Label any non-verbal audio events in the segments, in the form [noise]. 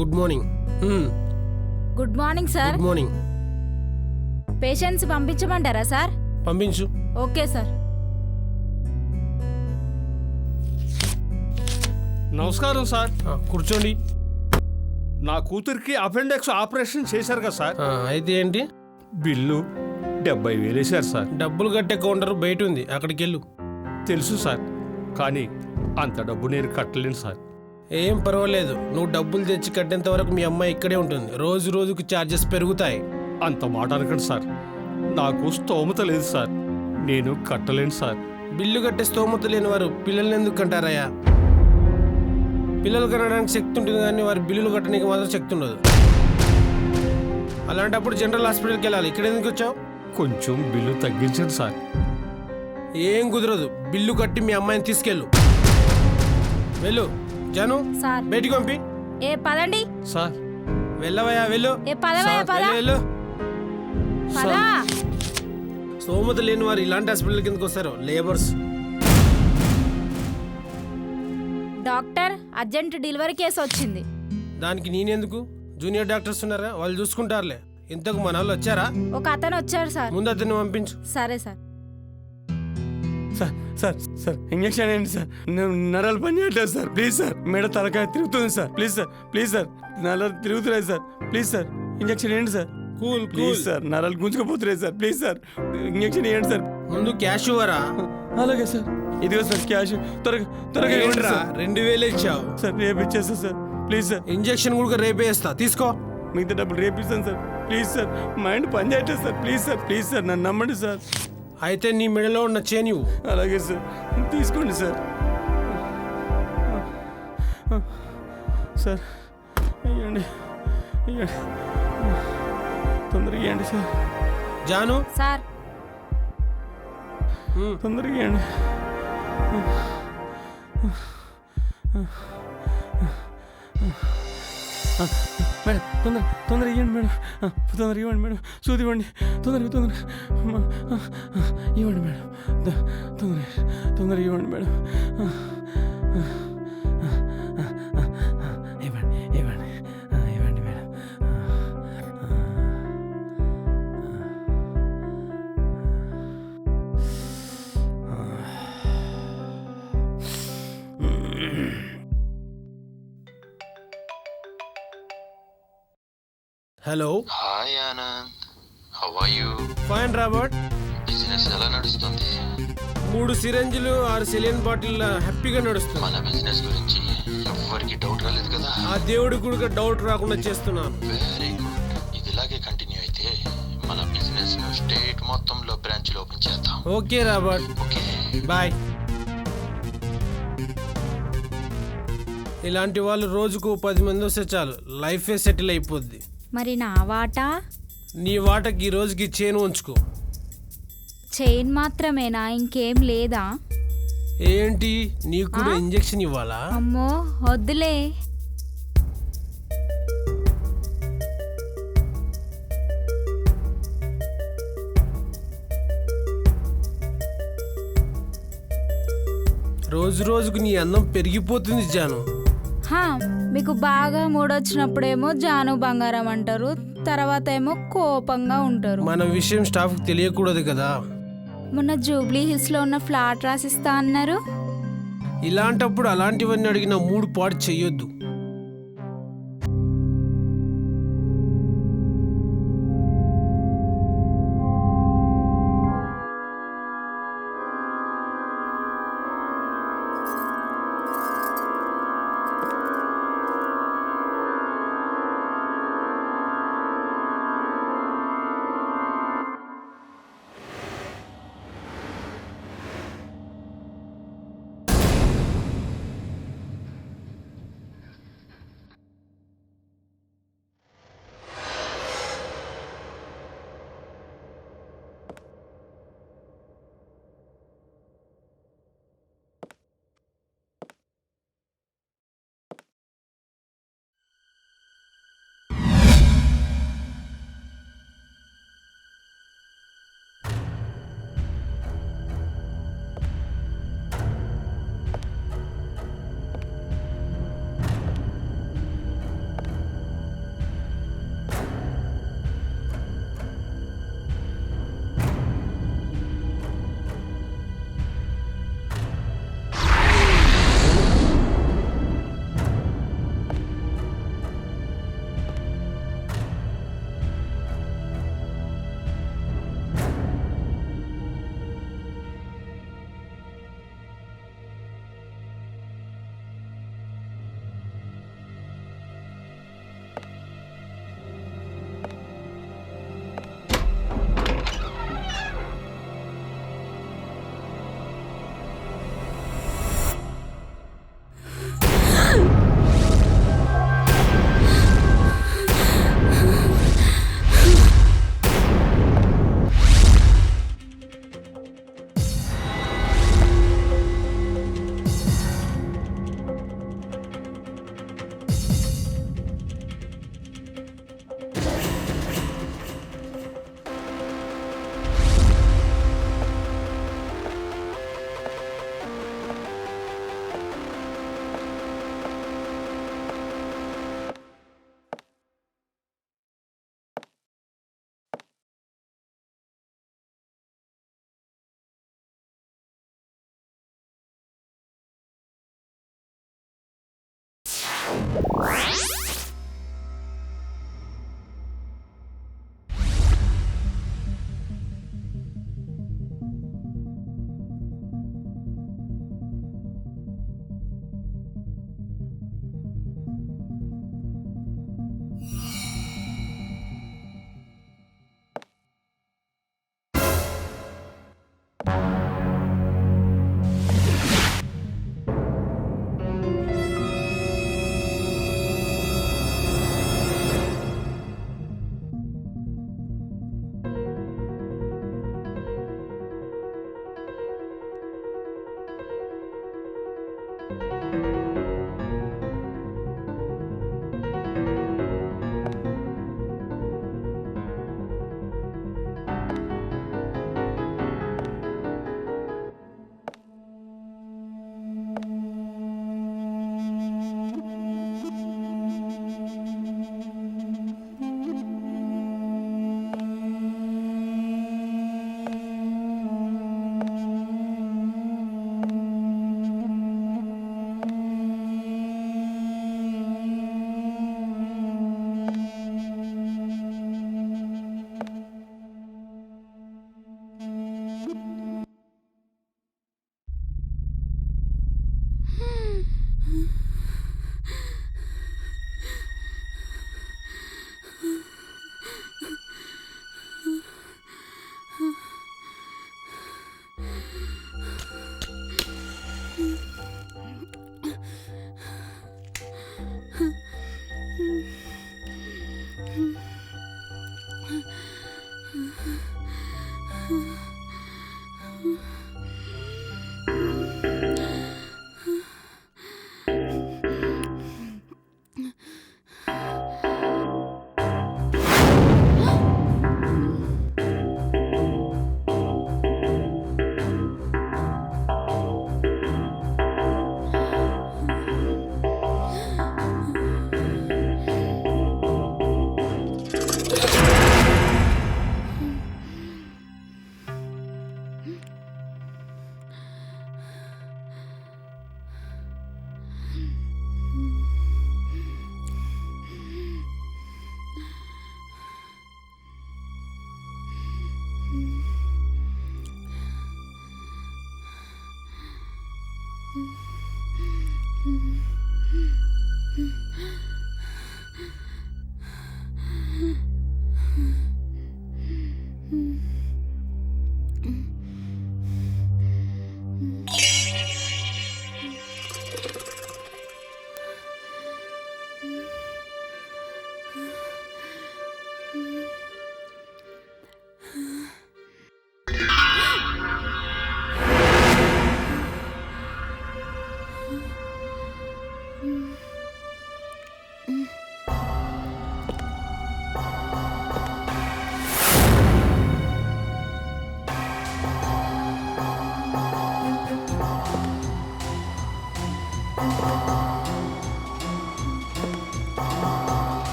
Good morning. Good morning sir. Good morning. Patients పంపించమంటారా sir? పంపించు. Okay sir. నమస్కారం sir. కూర్చోండి. నా కూతురికి అపెండెక్స్ ఆపరేషన్ చేశారు కదా సార్. ఆ, అయితే ఏంటి? బిల్లు డెబ్బై వేలు వేశారు సార్. డబ్బులు కట్టే కౌంటర్ బయట ఉంది. అక్కడికి వెళ్ళు. తెలుసు సార్. కానీ అంత డబ్బు నేను కట్టలేను సార్. ఏం పర్వాలేదు. నువ్వు డబ్బులు తెచ్చి కట్టేంత వరకు మీ అమ్మాయి ఇక్కడే ఉంటుంది. రోజు రోజుకు ఛార్జెస్ పెరుగుతాయి. అంత మాట అనకండి సార్. నాకు స్తోమత లేదు సార్. నేను కట్టలేను సార్. బిల్లు కట్టే స్తోమత లేని వారు పిల్లల్ని ఎందుకు కంటారయ్యా? పిల్లలు కనడానికి శక్తి ఉంటుంది కానీ వారి బిల్లులు కట్టడానికి మాత్రం శక్తి ఉండదు. అలాంటప్పుడు జనరల్ హాస్పిటల్కి వెళ్ళాలి. ఇక్కడ ఎందుకు వచ్చావు? కొంచెం బిల్లు తగ్గించండి సార్. ఏం కుదరదు. బిల్లు కట్టి మీ అమ్మాయిని తీసుకెళ్ళు. వెళ్ళు. జాను సార్. బయటికి పంపి. ఏ పదండి. సార్. వెళ్ళవయ్యా వెళ్ళు. ఏ పదవయ్యా పద. వెళ్ళు, పదా. స్తోమత లేని వారు ఇలాంటి హాస్పిటల్ కిందకి వస్తారు. Labours. Doctor urgent delivery case వచ్చింది. దానికి నేనెందుకు? జూనియర్ డాక్టర్స్ ఉన్నారా వాళ్ళు చూసుకుంటారులే. ఇంతకు మన వాళ్ళు వచ్చారా? ఒక అతను వచ్చాడు సార్. ముందు అతన్ని పంపించు. సరే sir. Sir sir sir injection ఏంటి సార్. న- నరాలు పని చేయట్లేదు సార్. ప్లీజ్ సార్ మెడ తలకాయ తిరుగుతుంది sir. Please sir please sir నరాలు తిరుగుతున్నాయి సార్. ప్లీజ్ సార్ ఇంజక్షన్ ఏంటి సార్. కూల్ ప్లీజ్ సార్ నరాలు గుంజుకుపోతున్నాయి సార్. ప్లీజ్ సార్ ఇంజక్షన్ ఏంటి సార్. ముందు క్యాష్ ఇవ్వరా? అలాగే సార్. ఇదిగో సార్ క్యాష్. త్వరగా త్వరగా ఇవ్వండి సార్. రెండు వేలు ఇచ్చావు. సార్ రేపు ఇచ్చేస్తా సార్. Please sir. ఇంజెక్షన్ కూడా రేపే ఇస్తా. తీసుకో. మిగతా డబ్బులు రేపు ఇస్తాను సార్. ప్లీజ్ సార్ మైండ్ పని చేయట్లేదు sir. Please sir please sir. నన్ను నమ్మండి సార్. అయితే నీ మెడలో ఉన్న చేని. అలాగే సార్. తీసుకోండి సార్. సార్ ఇవ్వండి తొందరగా ఇవ్వండి సార్. జాను? సార్. తొందరగా ఇవ్వండి మేడం తొందర తొందర ఇవ్వండి మేడం. తొందర ఇవ్వండి మేడం. సూది ఇవ్వండి. తొందర తొందర ఇవ్వండి మేడం. తొందర తొందర ఇవ్వండి madam. Hello. Hi Anand. How are you fine Robert business ఎలా నడుస్తుంది? మూడు సిరంజులు ఆరు సెలియన్ బాటిల్ హ్యాపీగా నడుస్తుంది. మన బిజినెస్ గురించి ఎవ్వరికి డౌట్ రాలేదు కదా? ఆ దేవుడి కూడా డౌట్ రాకుండా చేస్తున్నాను. వెరీ గుడ్ ఇది ఇలాగే కంటిన్యూ అయితే మన బిజినెస్ను స్టేట్ మొత్తంలో బ్రాంచ్లు ఓపెన్ చేద్దాం. Okay Robert okay. బాయ్ ఇలాంటి వాళ్ళు రోజుకు పది మంది వస్తే చాలు. లైఫే సెటిల్ అయిపోద్ది. మరి నా వాటా? నీ వాటకి ఈ రోజుకి చేను ఉంచుకో. చైన్ మాత్రమేనా? ఇంకేం లేదా? ఏంటి? నీకు కూడా ఇంజెక్షన్ ఇవ్వాలా? అమ్మో వద్దులే. రోజు రోజుకు నీ అందం పెరిగిపోతుంది జాను. మీకు బాగా మూడొచ్చినప్పుడేమో జాను బంగారం అంటారు తర్వాత ఏమో కోపంగా ఉంటారు. మన విషయం స్టాఫ్ తెలియకూడదు కదా. మొన్న జూబ్లీ హిల్స్లో ఉన్న ఫ్లాట్ రాసిస్తా అన్నారు. ఇలాంటప్పుడు అలాంటివన్నీ అడిగిన మూడు పాడు చెయ్యొద్దు.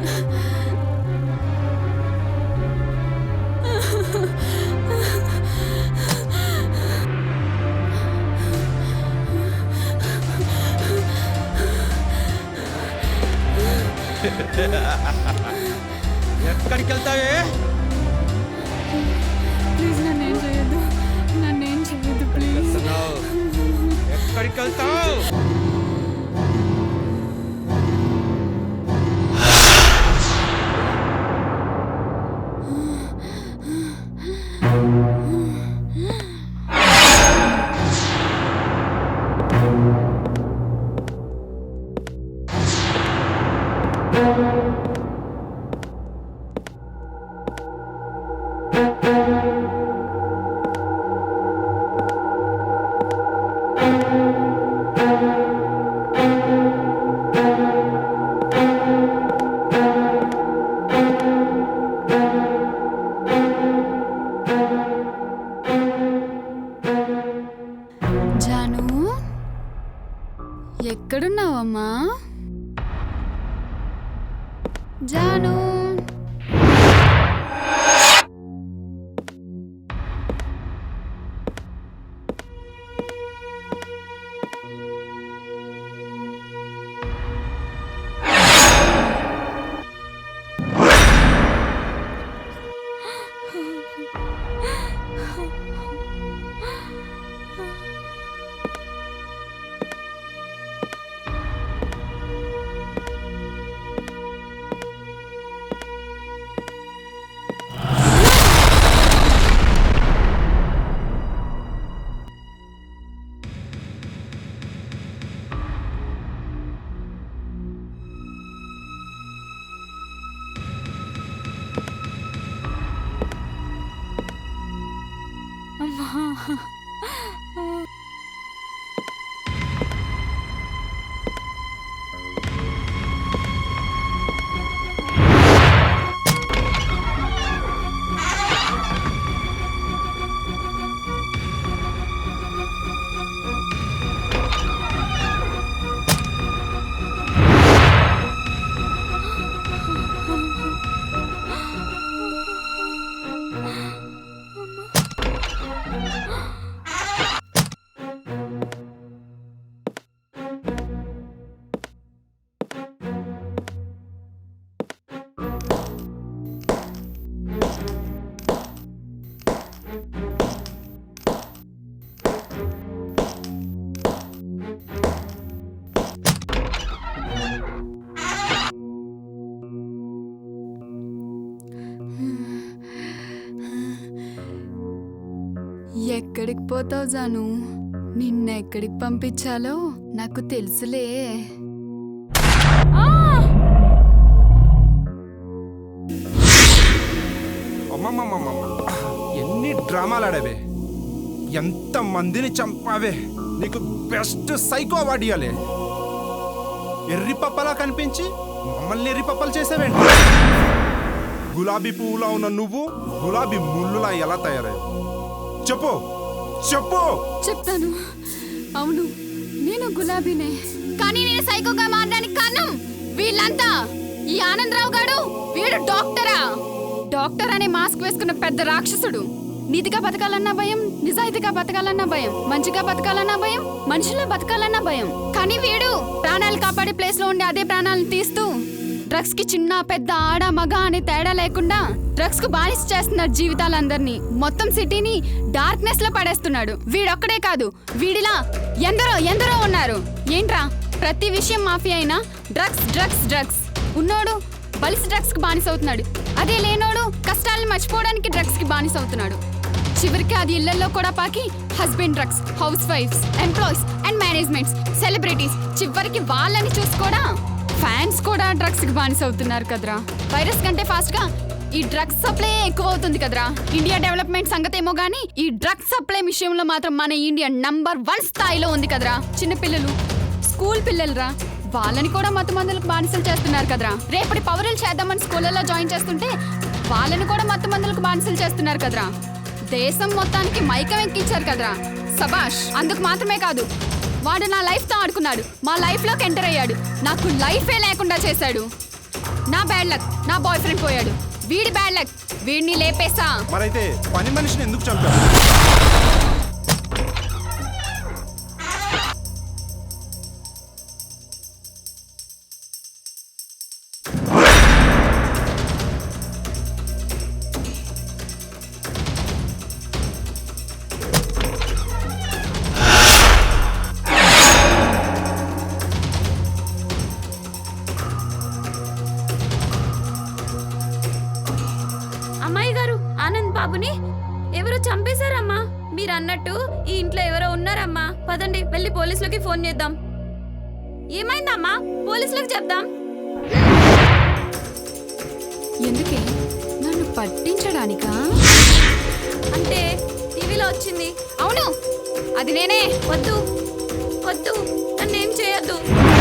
[laughs] ఎక్కడికి వెళ్తావే ఎక్కడున్నావమ్మా? జాను. ఎక్కడికి పోతావు జాను? నిన్నెక్కడికి పంపించాలో నాకు తెలుసులే. ఎన్ని డ్రామాలు ఆడావే ఎంత మందిని చంపావే? నీకు బెస్ట్ సైకో అవార్డు ఇవ్వాలి ఎర్రి పప్పలా కనిపించి మమ్మల్ని ఎర్రి పప్పలు చేసావేంటి? గులాబీ పువ్వులా ఉన్న నువ్వు గులాబీ ముళ్ళులా ఎలా తయారయ్యావు? చెప్పు. చెప్పు. చెప్తాను. అవును నేను గులాబీనే. కానీ నేను సైకోగా మారడానికి కారణం వీళ్ళంతా. ఈ ఆనందరావు గాడు వీడు డాక్టరా. డాక్టర్ అనే మాస్క్ వేసుకున్న పెద్ద రాక్షసుడు. నీతిగా బతకాలన్నా భయం నిజాయితీగా బతకాలన్నా భయం మంచిగా బతకాలన్నా భయం మనుషుల్లో బతకాలన్నా భయం. కానీ వీడు ప్రాణాలు కాపాడే ప్లేస్లో ఉండే అదే ప్రాణాలను తీస్తూ డ్రగ్స్కి చిన్న పెద్ద ఆడ మగ అనే తేడా లేకుండా డ్రగ్స్కు బానిస చేస్తున్నాడు జీవితాలందరినీ మొత్తం సిటీని డార్క్నెస్లో పడేస్తున్నాడు. వీడొక్కడే కాదు వీడిలా ఎందరో ఎందరో ఉన్నారు. ఏంట్రా? ప్రతి విషయం మాఫియా అయినా డ్రగ్స్ డ్రగ్స్ డ్రగ్స్. ఉన్నోడు బలిసి డ్రగ్స్కి బానిస అవుతున్నాడు. అదే లేనోడు కష్టాలను మర్చిపోవడానికి డ్రగ్స్కి బానిస అవుతున్నాడు. చివరికి అది ఇళ్ళలో కూడా పాకి హస్బెండ్ డ్రగ్స్ హౌస్ వైఫ్స్ ఎంప్లాయీస్ అండ్ మేనేజ్మెంట్స్ సెలబ్రిటీస్. చివరికి వాళ్ళని చూసుకోడా ఫ్యాన్స్ కూడా డ్రగ్స్కి బానిస అవుతున్నారు కదరా. వైరస్ కంటే ఫాస్ట్గా ఈ డ్రగ్స్ సప్లై ఎక్కువ అవుతుంది కదరా. ఇండియా డెవలప్మెంట్ సంగతి ఏమో గానీ ఈ డ్రగ్స్ సప్లై విషయంలో మాత్రం మన ఇండియా నంబర్ వన్ స్థాయిలో ఉంది కదరా. చిన్న పిల్లలు స్కూల్ పిల్లలరా వాళ్ళని కూడా మత్తు మందులకు బానిసలు చేస్తున్నారు కదరా. రేపటి పౌరులు చేద్దామని స్కూళ్ళలో జాయిన్ చేస్తుంటే వాళ్ళని కూడా మత్తు మందులకు బానిసలు చేస్తున్నారు కదరా. దేశం మొత్తానికి మైకం ఎక్కించారు కదరా. సబాష్ అందుకు మాత్రమే కాదు వాడు నా లైఫ్తో ఆడుకున్నాడు. మా లైఫ్లోకి ఎంటర్ అయ్యాడు. నాకు లైఫే లేకుండా చేశాడు. నా బ్యాడ్ లక్ నా బాయ్ ఫ్రెండ్ పోయాడు. వీడి బ్యాడ్ లక్ వీడిని లేపేసా మరైతే పని మనిషిని ఎందుకు చంపావు? ఫోన్ చేద్దాం. ఏమైందమ్మా? పోలీసులకు చెప్దాం. ఎందుకే? నన్ను పట్టించడానికా? అంటే టీవీలో వచ్చింది. అవును. అది నేనే. వద్దు. వద్దు. నన్నేం చేయొద్దు. నన్నేం చేయొద్దు